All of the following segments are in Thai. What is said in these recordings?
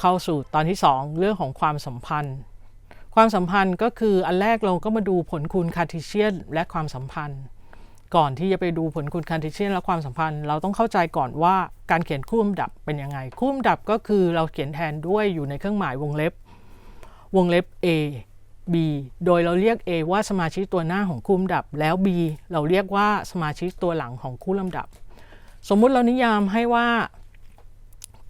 เข้าสู่ตอนที่ 2 เรื่องของความสัมพันธ์ ความสัมพันธ์ก็คืออันแรกเราก็มาดูผลคูณคาร์ติเชียนและความสัมพันธ์ ก่อนที่จะไปดูผลคูณคาร์ติเชียนและความสัมพันธ์ เราต้องเข้าใจก่อนว่าการเขียนคู่ลำดับเป็นยังไง คู่ลำดับก็คือเราเขียนแทนด้วยอยู่ในเครื่องหมายวงเล็บ วงเล็บ A B โดยเราเรียก A ว่าสมาชิกตัวหน้าของคู่ลำดับ แล้ว B เราเรียกว่าสมาชิกตัวหลังของคู่ลำดับ สมมุติเรานิยามให้ว่า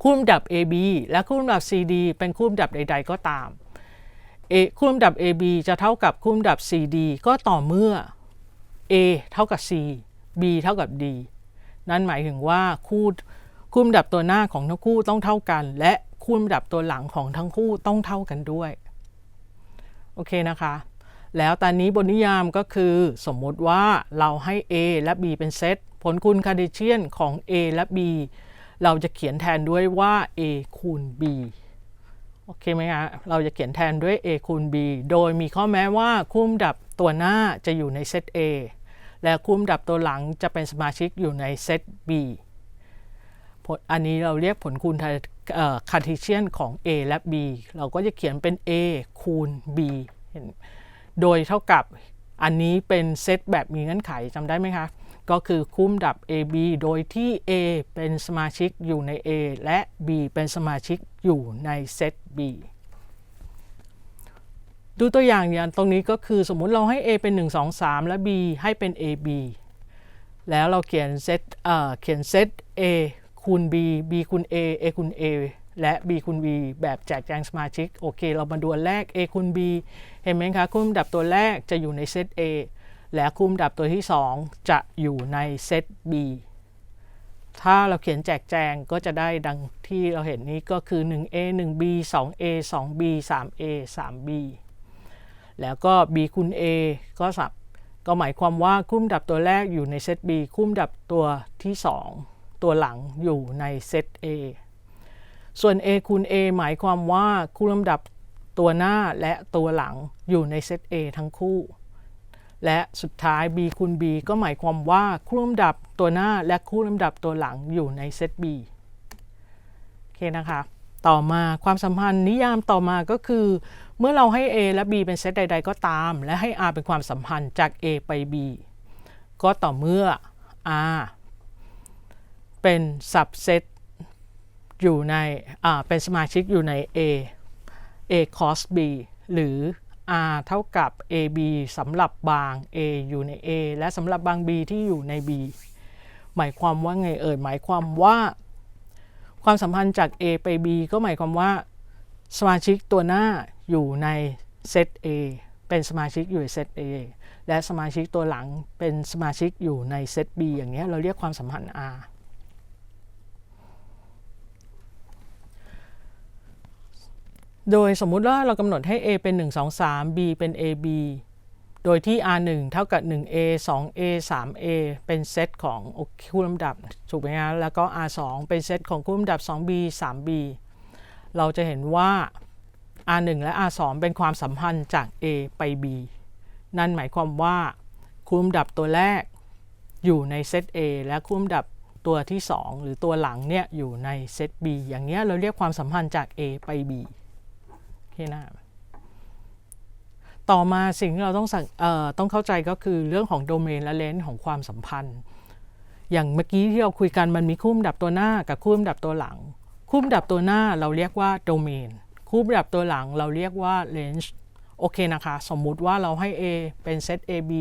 คู่ลำดับ AB และคู่ลำดับ CD เป็นคู่ลำดับใด ๆ ก็ตาม A คู่ลำดับ AB จะเท่ากับคู่ลำดับ CD ก็ต่อเมื่อ A เท่ากับ C B เท่ากับ D นั่นหมายถึงว่าคู่คู่ลำดับตัวหน้าของทั้งคู่ต้องเท่ากัน และคู่ลำดับตัวหลังของทั้งคู่ต้องเท่ากันด้วย โอเคนะคะ แล้วตอนนี้บทนิยามก็คือสมมติว่าเราให้ A และ B เป็นเซตผลคูณคาร์เดเชียนของ A และ B เราจะเขียนแทนด้วยว่า A คูณ B โอเคไหมคะเราจะเขียนแทนด้วย A คูณ B โดยมีข้อแม้ว่าคู่ดับตัวหน้าจะอยู่ในเซต A และคู่ดับตัวหลังจะเป็นสมาชิกอยู่ในเซต B อันนี้เราเรียกผลคูณ คาร์ติเชียนของ A และ B เราก็จะเขียนเป็น A คูณ B โดยเท่ากับอันนี้เป็นเซตแบบมีเงื่อนไขจำได้ไหมคะก็คือคู่ลำดับ AB โดยที่ A เป็นสมาชิกอยู่ใน A และ B เป็นสมาชิกอยู่ในเซต B ดูตัวอย่างอย่างตรงนี้ก็คือสมมุติเราให้ A เป็น 1 2 3 และ B ให้เป็น AB แล้วเราเขียนเซตเอ่อเขียนเซต A คูณ B B คูณ A A คูณ A และ B คูณ B แบบแจกแจงสมาชิก โอเค เรามาดูอันแรก A คูณ B เห็นไหมคะคู่ลำดับตัวแรกจะอยู่ในเซต A และคู่ลำดับตัวที่ 2 จะอยู่ในเซต B ถ้าเราเขียนแจกแจงก็จะได้ดังที่เราเห็นนี้ก็คือ 1A 1B 2A 2B 3A 3B แล้วก็ B คูณ A ก็สับก็หมายความว่าคู่ลำดับตัวแรกอยู่ในเซต B คู่ลำดับตัวที่ 2 ตัวหลังอยู่ในเซต A ส่วน A คูณ A หมายความว่าคู่ลำดับตัวหน้าและตัวหลังอยู่ในเซต A ทั้งคู่ และสุดท้าย B คูณ B ก็หมายความว่าคู่ลำดับตัวหน้าและคู่ลำดับตัวหลังอยู่ในเซต B โอเคนะคะ ต่อมาความสัมพันธ์นิยามต่อมาก็คือ เมื่อเราให้ A และ B เป็นเซตใด ๆ ก็ตาม และให้ R เป็นความสัมพันธ์จาก A ไป B ก็ต่อเมื่อ R เป็น subset อยู่ในเป็นสมาชิกอยู่ใน A A cos B หรือ R เท่ากับ AB สำหรับบาง A อยู่ใน A และสำหรับบาง B ที่อยู่ใน B หมายความว่าไงเอ่ยหมายความว่า ความสัมพันธ์จาก A ไป B ก็หมายความว่า สมาชิกตัวหน้าอยู่ในเซต A เป็นสมาชิกอยู่ในเซต A และสมาชิกตัวหลังเป็นสมาชิกอยู่ในเซต B อย่างเงี้เราเรียกความสัมพันธ์ R โดยสมมุติว่าเรากำหนดให้ A เป็น 1 2 3 B เป็น AB โดยที่ R1 เท่ากับ 1A 2A 3A เป็นเซตของคู่ลำดับถูกไหมฮะแล้วก็ R2 เป็นเซตของคู่ลำดับ 2B 3B เราจะเห็นว่า R1 และ R2 เป็นความสัมพันธ์จาก A ไป B นั่นหมายความว่าคู่ลำดับตัวแรกอยู่ในเซต A และคู่ลำดับตัวที่ 2 หรือตัวหลังเนี่ยอยู่ในเซต B อย่างเงี้ยเราเรียกความสัมพันธ์จาก A ไป B โอเคนะต่อมาสิ่งที่เราต้องต้องเข้าใจก็คือเรื่องของโดเมนและเลนส์ของความสัมพันธ์ อย่างเมื่อกี้ที่เราคุยกันมันมีคู่ลำดับตัวหน้ากับคู่ลำดับตัวหลัง คู่ลำดับตัวหน้าเราเรียกว่าโดเมน คู่ลำดับตัวหลังเราเรียกว่าเลนส์โอเคนะคะ สมมุติว่าเราให้ A เป็นเซต AB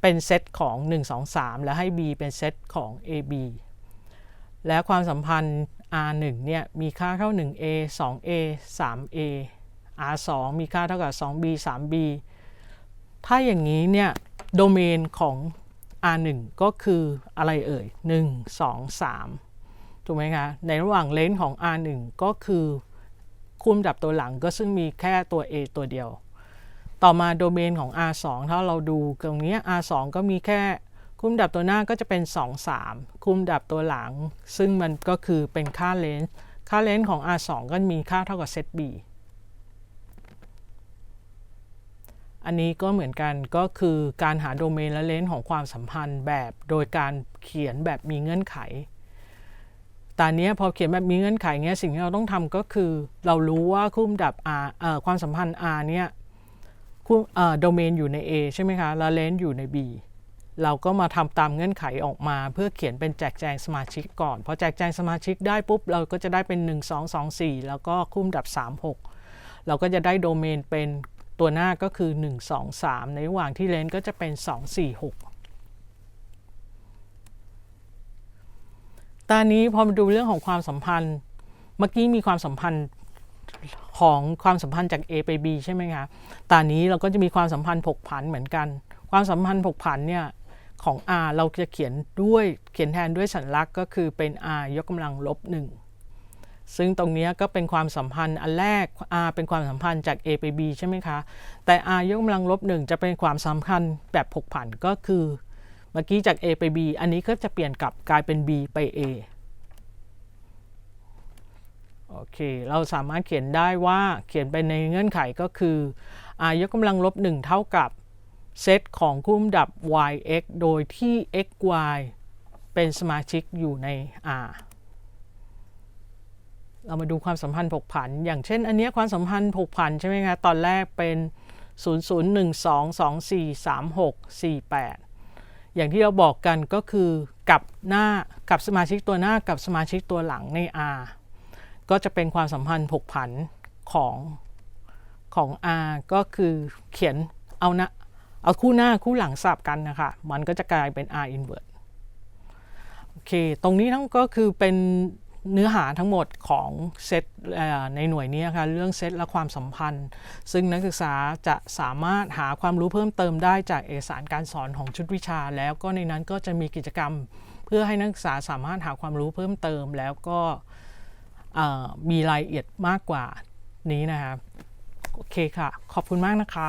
เป็นเซตของ 1 2 3 แล้วให้ B เป็นเซตของ AB และความสัมพันธ์ R1 เนี่ยมีค่าเท่า 1A 2A 3A R2 มีค่าเท่ากับ 2B 3B ถ้าอย่างนี้เนี่ยโดเมนของ R1 ก็คืออะไรเอ่ย 1 2 3 ถูกไหมคะ ในระหว่างเลนส์ของ R1 ก็คือคู่ลำดับตัวหลังก็ซึ่งมีแค่ตัว A ตัวเดียว ต่อมาโดเมนของ R2 ถ้าเราดูตรงนี้ R2 ก็มีแค่ คู่ลำดับตัวหน้าก็จะเป็น 2 3คู่ลำดับตัวหลัง ซึ่งมันก็คือเป็นค่าเลนส์ค่าเลนส์ของ R2 ก็มีค่าเท่ากับเซต B อันนี้ก็เหมือนกันก็คือการหาโดเมนและเลนส์ของความสัมพันธ์แบบโดยการเขียนแบบมีเงื่อนไขตอนนี้พอเขียนแบบมีเงื่อนไขเนี้ยสิ่งที่เราต้องทำก็คือ เรารู้ว่าคู่ดับ R เอ่อความสัมพันธ์ R เนี่ยคู่เอ่อโดเมนอยู่ใน A ใช่ไหมคะ แล้วเลนส์อยู่ใน B เราก็มาทำตามเงื่อนไขออกมา เพื่อเขียนเป็นแจกแจงสมาชิกก่อนพอแจกแจงสมาชิกได้ปุ๊บ เราก็จะได้เป็น 1 2 2 4 แล้วก็คู่ดับ 3 6 เราก็จะได้โดเมนเป็นตัวหน้าก็คือ 1 2 3 ในระหว่างที่เลนก็จะเป็น 2 4 6 ตอนนี้พอมาดูเรื่องของความสัมพันธ์ เมื่อกี้มีความสัมพันธ์ของความสัมพันธ์จาก A ไป B ใช่ไหมคะตอนนี้เราก็จะมีความสัมพันธ์ผกผันเหมือนกัน ความสัมพันธ์ผกผันเนี่ย ของ R เราจะเขียนด้วยเขียนแทนด้วยสัญลักษณ์ก็คือเป็น R ยกกำลังลบหนึ่งซึ่งตรงนี้ก็เป็นความสัมพันธ์อันแรก R เป็นความสัมพันธ์จาก A ไป B ใช่ไหมคะ แต่ R ยกกำลังลบหนึ่งจะเป็นความสัมพันธ์แบบผกผันก็คือ เมื่อกี้จาก A ไป B อันนี้ก็จะเปลี่ยนกลับกลายเป็น B ไป A โอเค เราสามารถเขียนได้ว่าเขียนไปในเงื่อนไขก็คือ r ยกกำลังลบ1เท่ากับ เซตของคู่มดับ yx โดยที่ xy เป็นสมาชิกอยู่ใน r เรามาดูความสัมพันธ์ผกผัน อย่างเช่น อันเนี้ยความสัมพันธ์ผกผันใช่ไหมคะ ตอนแรกเป็น 0 0 1 2 2 4 3 6 4 8 อย่างที่เราบอกกันก็คือกับหน้ากับสมาชิกตัวหน้ากับสมาชิกตัวหลังใน R ก็จะเป็นความสัมพันธ์ผกผันของของ R ก็คือเขียนเอานะ เอาคู่หน้าคู่หลังสลับกันนะคะมันก็จะกลายเป็น R inverse โอเค ตรงนี้ทั้งก็คือเป็นเนื้อหาทั้งหมดของเซตในหน่วยนี้ค่ะเรื่องเซตและความสัมพันธ์ ซึ่งนักศึกษาจะสามารถหาความรู้เพิ่มเติมได้จากเอกสารการสอนของชุดวิชา แล้วก็ในนั้นก็จะมีกิจกรรม เพื่อให้นักศึกษาสามารถหาความรู้เพิ่มเติม แล้วก็มีรายละเอียดมากกว่านี้นะคะโอเคค่ะ ขอบคุณมากนะคะ